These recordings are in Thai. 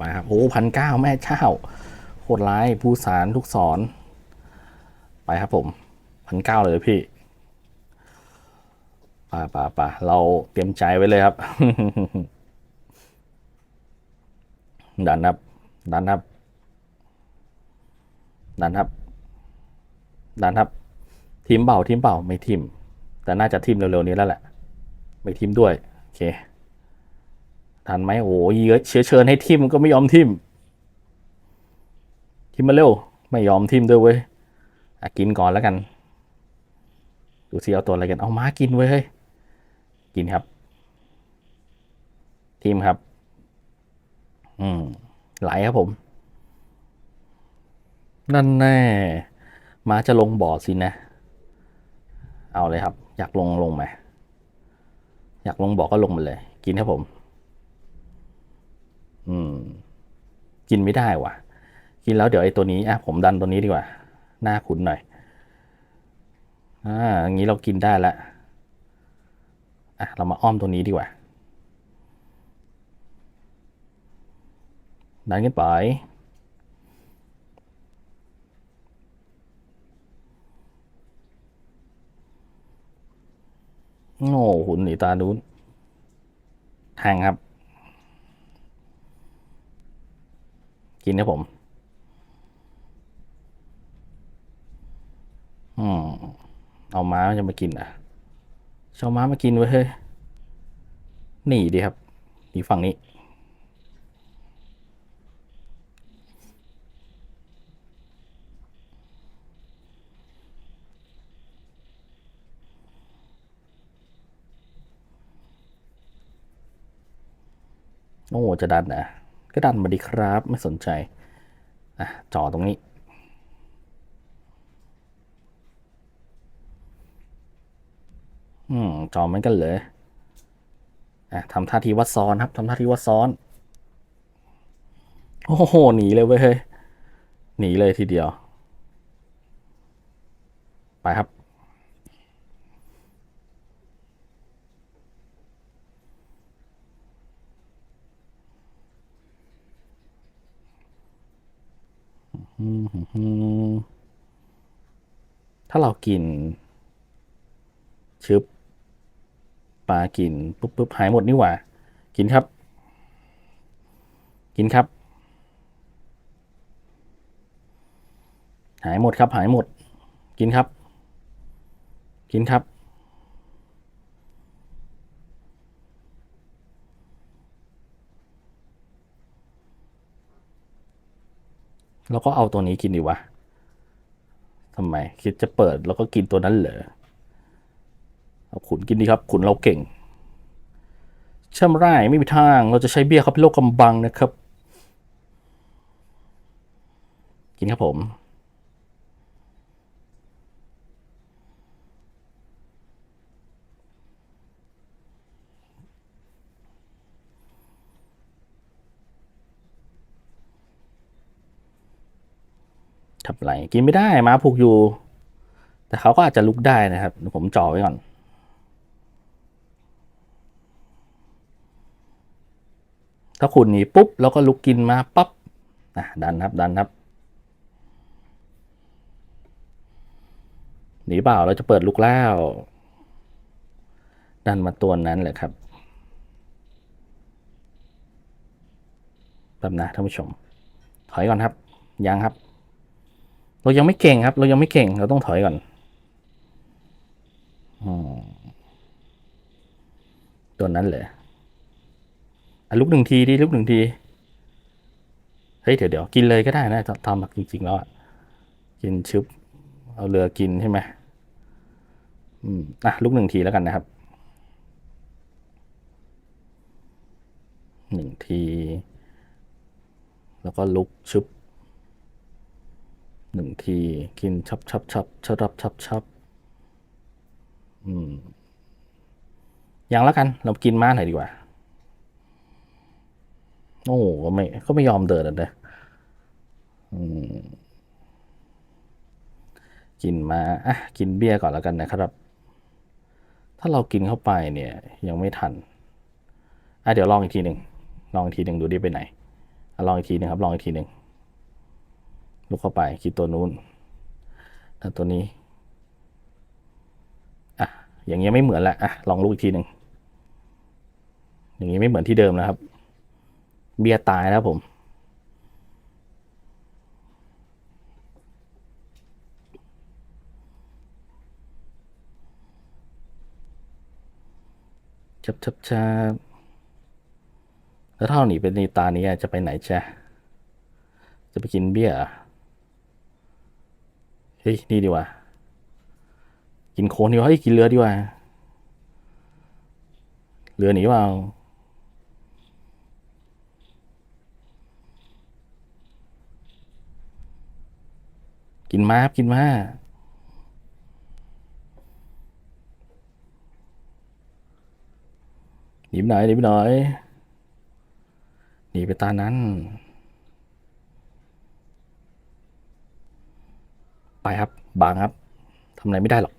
ไปครับ โอ้พันเก้าแม่เจ้าโหดร้ายผู้สารทุกสอน ไปครับผมพันเก้าเลยพี่ป่าป่าป่าเราเตรียมใจไว้เลยครับ ดันครับ ดันครับ ดันครับ ดันครับ ทีมเป่าทีมเป่าไม่ทีม แต่น่าจะทีมเร็วๆนี้แล้วแหละ ไม่ทีมด้วย โอเค ทันไหมโอ้ยเยอะเชื้อเชิญให้ทีมก็ไม่ยอมทีมทีมมาเร็ว ไม่ยอมทีมด้วยเว้ยกินก่อนแล้วกัน ดูสิเอาตัวอะไรกัน เอาม้ากินเว้ยเฮ้ย กินครับ ทีมครับ อืม ไหลครับผม นั่นแน่ ม้าจะลงบ่อสินะ เอาเลยครับ อยากลงลงไหม อยากลงบ่อก็ลงมาเลย กินครับผม อืม กินไม่ได้ว่ะ กินแล้วเดี๋ยวไอ้ตัวนี้อะผมดันตัวนี้ดีกว่า หน้าขุนหน่อย อ่าอย่างนี้เรากินได้ล้วอะเรามาอ้อมตัวนี้ดีกว่าดันขึ้นไปโง่หุ่นหนีตานู้นแทงครับ กินนะผมอืมเอาม้าจะมากินอะชาวม้ามากินไว้เฮ้ยหนีดีครับหนีฝั่งนี้ โอ้จะดันนะ ก็ดันมาดีครับไม่สนใจอะจ่อตรงนี้ อืมจอมันกันเลยอะทำท่าทีวัดซ้อนครับทำท่าทีวัดซ้อน โอ้โหหนีเลยเว้ยหนีเลยทีเดียว ไปครับ ถ้าเรากิน ชึบปลากินปุ๊บปุ๊บหายหมดนี่หว่า กินครับ กินครับ หายหมดครับ หายหมด กินครับ กินครับ แล้วก็เอาตัวนี้กินดีวะทำไม คิดจะเปิดแล้วก็กินตัวนั้นเหรอเอาขุนกินดีครับ ขุนเราเก่งเช่อมไรไม่มีทาง เราจะใช้เบี้ยครับโลกกำบังนะครับ กินครับผม ทำไรกินไม่ได้ม้าผูกอยู่ แต่เขาก็อาจจะลุกได้นะครับ ผมจ่อไว้ก่อนถ้าคุณหนีปุ๊บแล้วก็ลุกกินมาปั๊บอะดันครับดันครับหนีเปล่าเราจะเปิดลุกแล้วดันมาตัวนั้นแหละครับแบบนะท่านผู้ชม ถอยก่อนครับ ยังครับ เรายังไม่เก่งครับ เรายังไม่เก่ง เราต้องถอยก่อนอตัวนั้นเลยอลุกหนึ่งทีดิลุกหนึ่งที เฮ้ยเดี๋ยวเดี๋ยวกินเลยก็ได้นะทำแบบจริงๆแล้วอะกินชุบเอาเรือกินใช่ไหมอืมอะลุกหนึ่งทีแล้วกันนะครับหนึ่งที แล้วก็ลุกชุบ นึ่งที กินชับชับชับชับชับชับชบอืมยังแล้วกัน เรากินม้าหน่อยดีกว่า โอ้ก็ไม่ก็ไม่ยอมเดินเลยอืมกินมาอะกินเบี้ยก่อนแล้วกันนะครับ ถ้าเรากินเข้าไปเนี่ย ยังไม่ทันอะเดี๋ยวลองอีกทีหนึ่งลองอีกทีหนึ่งดูดิไปไหนลองอีกทีหนึงครับ ลองอีกทีหนึ่ง ลุกเข้าไปคิดตัวนู้นแล้วตัวนี้อะอย่างเงี้ยไม่เหมือนละอะลองลุกอีกทีหนึ่งอย่างงี้ไม่เหมือนที่เดิมนะครับ เบียตายแล้วผม ชับชับชับแล้วถ้าเราหนีเป็นในตานี้จะไปไหนจ๊ะจะไปกินเบี้ยร์ เฮ้ย นี่ดีกว่า กินโคนดีกว่า เฮ้ย กินเรือดีกว่า เรือหนีเปล่ากินม้าครับกินม้าหนีไปหน่อยหนีไปหน่อยหนีไปตานั้น ไปครับ บางครับทำอะไรไม่ได้หรอก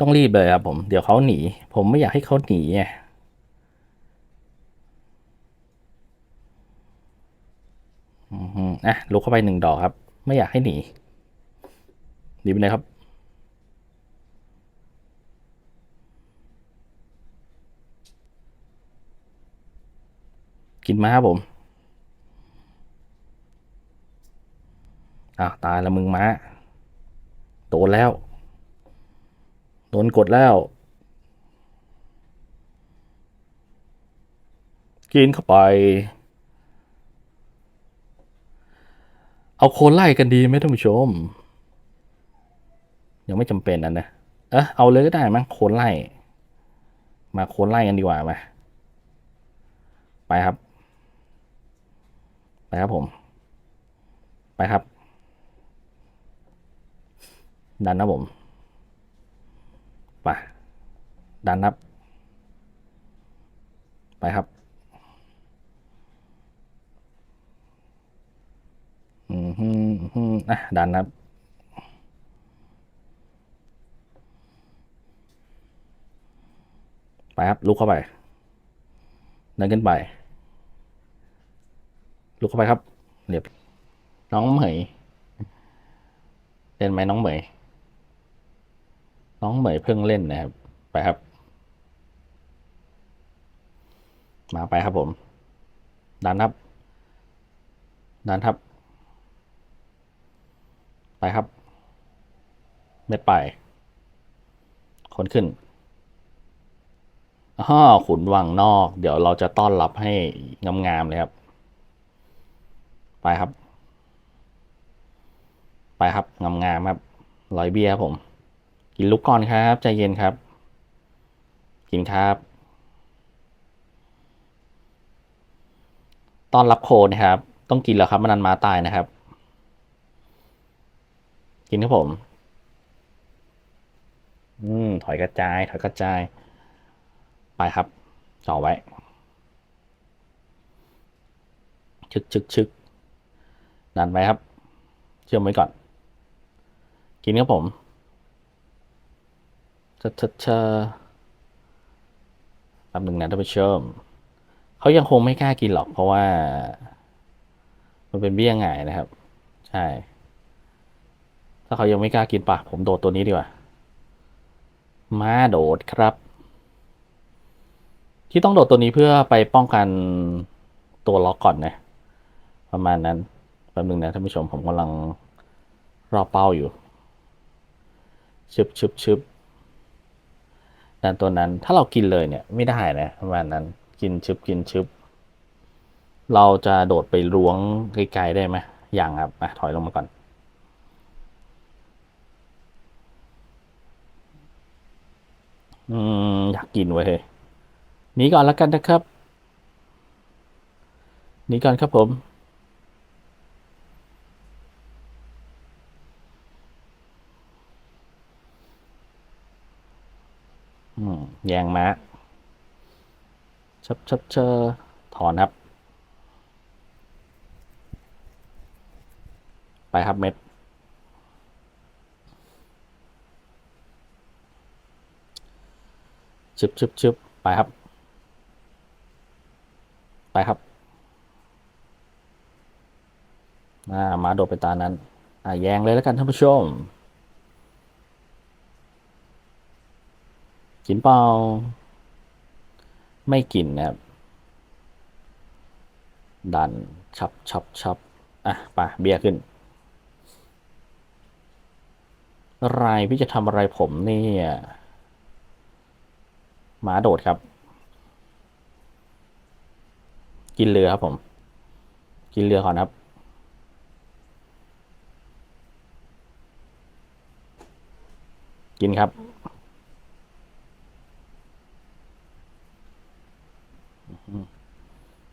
ต้องรีบเลยครับผม เดี๋ยวเขาหนี ผมไม่อยากให้เขาหนีไงอะลุกเข้าไปหนึ่งดอกครับ ไม่อยากให้หนี หนีไปเลยครับ กินมาครับผมอ้าวตายแล้วมึงม้าโดนแล้ว โดนกดแล้ว กินเข้าไป เอาโคนไล่กันดีไหมท่านผู้ชม ยังไม่จำเป็นนะนะเออเอาเลยก็ได้มั้งโคนไล่ มาโคนไล่กันดีกว่ามาไปครับ ไปครับผม ไปครับ ดันนะผมไปดันนับ ไปครับ อืมฮึมอืมฮึอะดันนับ ไป ครับลุกเข้าไปเดินขึ้นไป ลุกเข้าไปครับเรียบน้องเหมยเล่นไหมน้องเหมยน้องเหมยเพิ่งเล่นนะครับ ไปครับ มาไปครับผม ดันครับ ดันครับ ไปครับ เม็ดไป คนขึ้น อ้อขุนวังนอก เดี๋ยวเราจะต้อนรับให้งามๆเลยครับ ไปครับ ไปครับงามๆครับร้อยเบียร์ครับผม กินลูกก่อนครับ ใจเย็นครับ กินครับ ต้อนรับโคนนะครับ ต้องกินแล้วครับมันนันมาตายนะครับ กินครับผม อืมถอยกระจาย ถอยกระจาย ไปครับจ่อไว้ ชึกชึกชึกดันไว้ครับ เชื่อมไว้ก่อน กินครับผมชะชะชะแป๊บหนึ่งนะท่านผู้ชมเขายังคงไม่กล้ากินหรอก เพราะว่า มันเป็นเบี้ยง่ายนะครับ ใช่ ถ้าเขายังไม่กล้ากินปะผมโดดตัวนี้ดีกว่า มาโดดครับ ที่ต้องโดดตัวนี้เพื่อไปป้องกันตัวล็อกก่อนนะ ประมาณนั้นแป๊บนึงนะท่านผู้ชมผมกำลังรอเป้าอยู่ชึบชึบชึบดันตัวนั้นถ้าเรากินเลยเนี่ยไม่ได้นะประมาณนั้นกินชึบกินชึบเราจะโดดไปล้วงไกลๆได้ไหมอย่างครับอะถอยลงมาก่อน อืมอยากกินเว้ย หนีก่อนแล้วกันนะครับ หนีก่อนครับผม อืมแยงม้าชับชับเชอถอนครับ ไปครับเม็ดชึบชึบชึบไปครับ ไปครับอ่ามาโดดไปตานั้น อ่าแยงเลยแล้วกันท่านผู้ชมกินเปล่าไม่กินนะครับ ดันชับชับชับอะไปเบียร์ขึ้นอะไรพี่จะทำอะไรผมเนี่ยหมาโดดครับ กินเรือครับผม กินเรือก่อนครับ กินครับ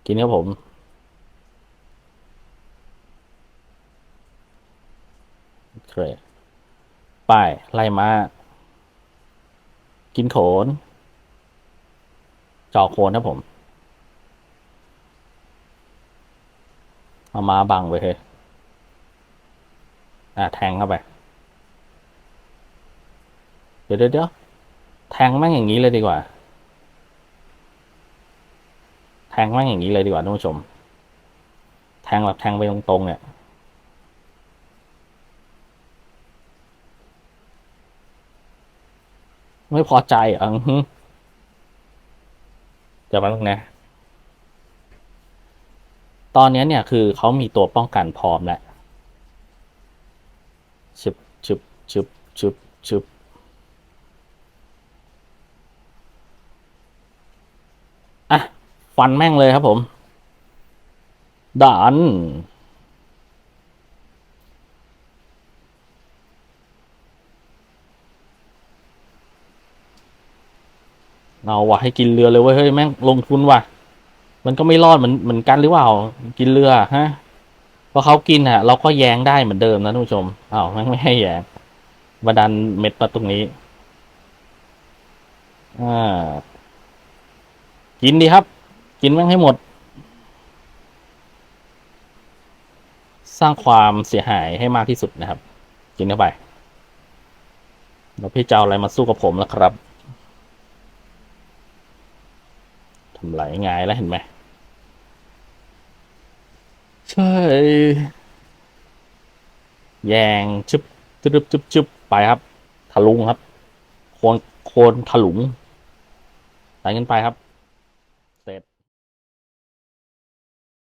กินครับผมโอเคไปไล่มา กินโขนจอโคนครับผม เอามาบังไปเฮ้ยอะแทงเข้าไป เดี๋ยวเดี๋ยวแทงแม่งอย่างนี้เลยดีกว่า แทงแม่งอย่างนี้เลยดีกว่าท่านผู้ชม แทงแบบแทงไปตรงๆเนี่ยไม่พอใจอะอื้อหือเดี๋ยวแป๊บนึงน ตอนนี้เนี่ยคือเขามีตัวป้องกันพร้อมแล้วชึบชึบชึบชึบชึบอะ ฟันแม่งเลยครับผมดันเอาวะให้กินเรือเลยเว้ยเฮ้ยแม่งลงทุนว่ะ มันก็ไม่รอดเหมือนเหมือนกันหรือเปล่า กินเรือฮะพราะเขากินอะเราก็แย้งได้เหมือนเดิมนะท่านผู้ชมอ้าวม่งไม่ให้แย้งมาดันเม็ดมาตรงนี้อ่ากินดีครับ กินแม่งให้หมด สร้างความเสียหายให้มากที่สุดนะครับ กินเข้าไปแล้วพี่จะเอาอะไรมาสู้กับผมล่ะครับ ทำไหลง่ายแล้วเห็นไหมใช่แยงชึบชึบชึบชึบไปครับทะลุงครับโคนโคนถลุงไปกันไปครับ